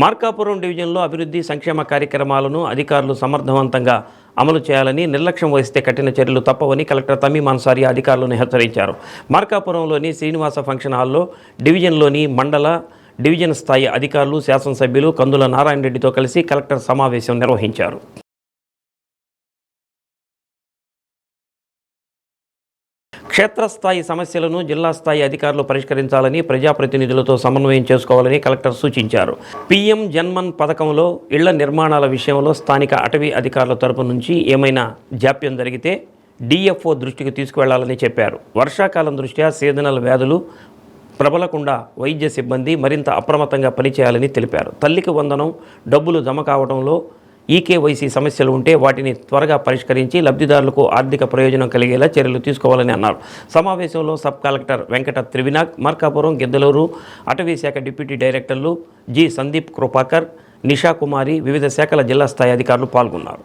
మార్కాపురం డివిజన్లో అభివృద్ధి సంక్షేమ కార్యక్రమాలను అధికారులు సమర్థవంతంగా అమలు చేయాలని నిర్లక్ష్యం వహిస్తే కఠిన చర్యలు తప్పవని కలెక్టర్ తమీమ్ అన్సారి అధికారులను హెచ్చరించారు. మార్కాపురంలోని శ్రీనివాస ఫంక్షన్ హాల్లో డివిజన్లోని మండల డివిజన్ స్థాయి అధికారులు శాసనసభ్యులు కందుల నారాయణ రెడ్డితో కలిసి కలెక్టర్ సమావేశం నిర్వహించారు. క్షేత్రస్థాయి సమస్యలను జిల్లా స్థాయి అధికారులు పరిష్కరించాలని ప్రజాప్రతినిధులతో సమన్వయం చేసుకోవాలని కలెక్టర్ సూచించారు. పీఎం జన్మన్ పథకంలో ఇళ్ళ నిర్మాణాల విషయంలో స్థానిక అటవీ అధికారుల తరపు నుంచి ఏమైనా జాప్యం జరిగితే డిఎఫ్ఓ దృష్టికి తీసుకువెళ్ళాలని చెప్పారు. వర్షాకాలం దృష్ట్యా సీజనల్ వ్యాధులు ప్రబలకుండా వైద్య సిబ్బంది మరింత అప్రమత్తంగా పనిచేయాలని తెలిపారు. తల్లికి వందనం డబ్బులు జమ కావడంలో ఈకేవైసీ సమస్యలు ఉంటే వాటిని త్వరగా పరిష్కరించి లబ్ధిదారులకు ఆర్థిక ప్రయోజనం కలిగేలా చర్యలు తీసుకోవాలని అన్నారు. సమావేశంలో సబ్ కలెక్టర్ వెంకట త్రివినాగ్ మార్కాపురం గిద్దలూరు అటవీ శాఖ డిప్యూటీ డైరెక్టర్లు జి. సందీప్ కృపాకర్ నిషా కుమారి వివిధ శాఖల జిల్లా స్థాయి అధికారులు పాల్గొన్నారు.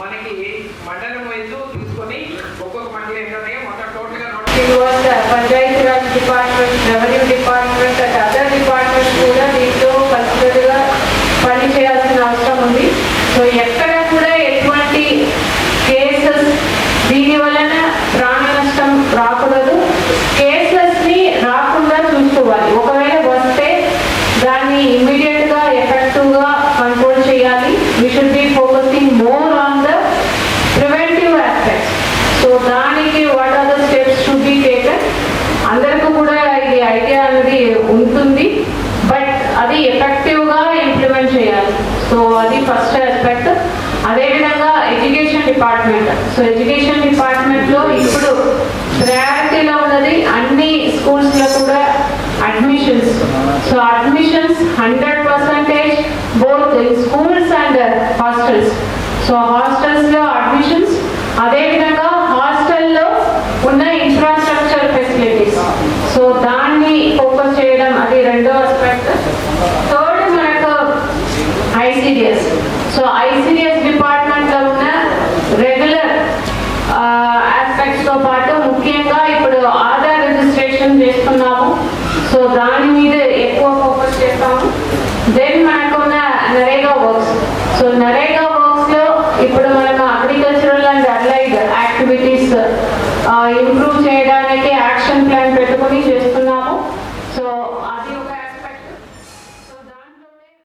మనకి మండలం వైజ్ తీసుకొని ఒక్కొక్క మండలం panchayat raj department revenue department and other department కూడా దీంతో కన్సిడర్గా పని చేయాల్సిన అవసరం ఉంది. సో ఎక్కడ కూడా ఎటువంటి కేసెస్ దీని వలన ప్రాణ నష్టం రాకూడదు. కేసెస్ని రాకుండా చూసుకోవాలి. ఒకవేళ వస్తే దాన్ని ఇమ్మీడియట్గా ఎఫెక్ట్ ఐడియా అనేది ఉంటుంది బట్ అది ఎఫెక్టివ్గా ఇంప్లిమెంట్ చేయాలి. సో అది ఫస్ట్ ఆస్పెక్ట్. అదేవిధంగా ఎడ్యుకేషన్ డిపార్ట్మెంట్. సో ఎడ్యుకేషన్ డిపార్ట్మెంట్లో ఇప్పుడు ప్రయారిటీలో ఉన్నది అన్ని స్కూల్స్లో కూడా admissions. So admissions hundred percentage both schools and hostels. So హాస్టల్స్లో అడ్మిషన్స్ అదే హాస్టల్లో ఉన్న ఇన్ఫ్రాస్ట్రక్చర్ ఫెసిలిటీస్ సో దాన్ని ఫోకస్ చేయడం అది రెండో ఆస్పెక్ట్ థర్డ్ మనకు ఐసీడిఎస్ సో ఐసీడిఎస్ డిపార్ట్మెంట్లో ఉన్న రెగ్యులర్ ఆస్పెక్ట్స్తో పాటు ముఖ్యంగా ఇప్పుడు ఆధార్ రిజిస్ట్రేషన్ చేస్తున్నాము. సో దాని మీద ఎక్కువ ఫోకస్ చేస్తాము. దెన్ మనకున్న నరేగా వర్క్స్ సో నరేగా వర్క్స్లో ఇప్పుడు మనకు